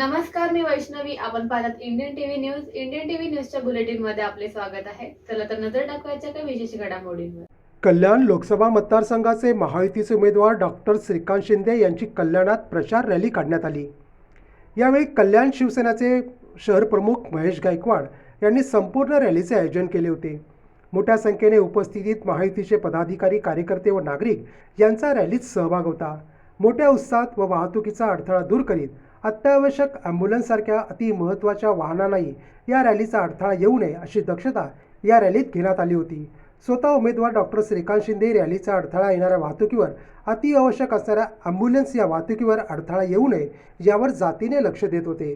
नमस्कार मी वैष्णवी. आपण पाहतात Indian TV news Indian TV न्यूजच्या बुलेटिनमध्ये आपले स्वागत आहे. चला तर नजर टाकवायच्या काही विशेष घडामोडींवर. कल्याण लोकसभा मतदारसंघाचे महायुतीचे उमेदवार डॉक्टर श्रीकांत शिंदे यांची कल्याणात प्रचार रॅली काढण्यात आली. यावेळी कल्याण शिवसेनेचे शहर प्रमुख महेश गायकवाड यांनी संपूर्ण रॅलीचे आयोजन केले होते. मोठ्या संख्येने उपस्थितीत महायुतीचे पदाधिकारी कार्यकर्ते व नागरिक यांचा रॅलीत सहभाग होता. मोठ्या उत्साहात व वाहतुकीचा अडथळा दूर करीत अत्यावश्यक ॲम्ब्युलन्ससारख्या अतिमहत्त्वाच्या वाहनांनाही या रॅलीचा अडथळा येऊ नये अशी दक्षता या रॅलीत घेण्यात आली होती. स्वतः उमेदवार डॉक्टर श्रीकांत शिंदे रॅलीचा अडथळा येणाऱ्या वाहतुकीवर अतिआवश्यक असणाऱ्या ॲम्ब्युलन्स या वाहतुकीवर अडथळा येऊ नये यावर जातीने लक्ष देत होते.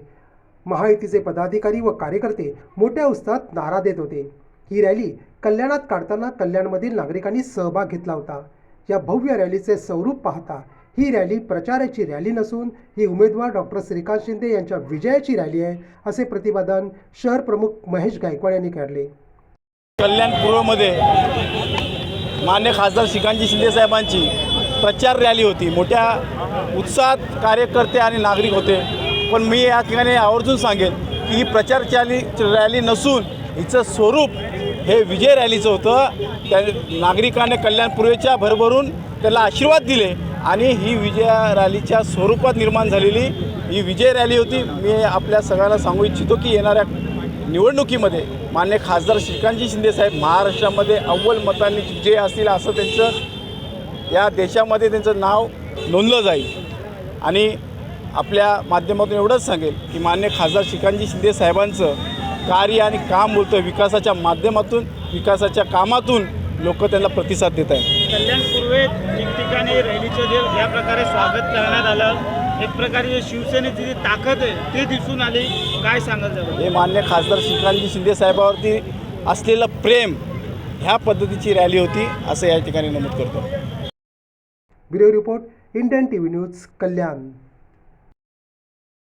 महायुतीचे पदाधिकारी व कार्यकर्ते मोठ्या उत्साहात नारा देत होते. ही रॅली कल्याणात काढताना कल्याणमधील नागरिकांनी सहभाग घेतला होता. या भव्य रॅलीचे स्वरूप पाहता ही रॅली प्रचाराची रॅली नसून ही उमेदवार डॉक्टर श्रीकांत शिंदे यांच्या विजयाची रॅली आहे असे प्रतिपादन शहर प्रमुख महेश गायकवाड यांनी काढले. कल्याण पूर्वमध्ये मान्य खासदार श्रीकांतजी शिंदे साहेबांची प्रचार रॅली होती. मोठ्या उत्साहात कार्यकर्ते आणि नागरिक होते. पण मी या ठिकाणी आवर्जून सांगेन की ही प्रचार रॅली रॅली नसून हिचं स्वरूप हे विजय रॅलीचं होतं. त्या नागरिकाने कल्याण पूर्वेच्या भरभरून त्याला आशीर्वाद दिले. आणि ही विजय रॅलीच्या स्वरूपात निर्माण झालेली ही विजय रॅली होती. मी आपल्या सगळ्यांना सांगू इच्छितो की येणाऱ्या निवडणुकीमध्ये मान्य खासदार श्रीकांतजी शिंदे साहेब महाराष्ट्रामध्ये अव्वल मतांनी जे असतील असं त्यांचं या देशामध्ये त्यांचं नाव नोंदलं जाईल. आणि आपल्या माध्यमातून एवढंच सांगेल की मान्य खासदार श्रीकांतजी शिंदे साहेबांचं कार्य आणि काम बोलतं विकासाच्या माध्यमातून विकासाच्या कामातून लोक त्यांना प्रतिसाद देत आहेत. कल्याण पूर्वेत ठिकठिकाणी रॅलीचं जे या प्रकारे स्वागत करण्यात आलं एक प्रकारे जे शिवसेनेची जी ताकद आहे ते दिसून आली. काय त्याबद्दल? हे मान्य खासदार श्रीकांतजी शिंदे साहेबावरती असलेलं प्रेम ह्या पद्धतीची रॅली होती असं या ठिकाणी नमूद करतो. Bureau report Indian T V news Kalyan.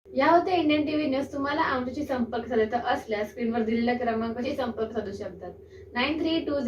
या होत्या इंडियन टीव्ही न्यूज. तुम्हाला आमच्याशी संपर्क साधायचा असल्यास स्क्रीनवर दिलेल्या क्रमांकाशी संपर्क साधू शकतात. Nine three to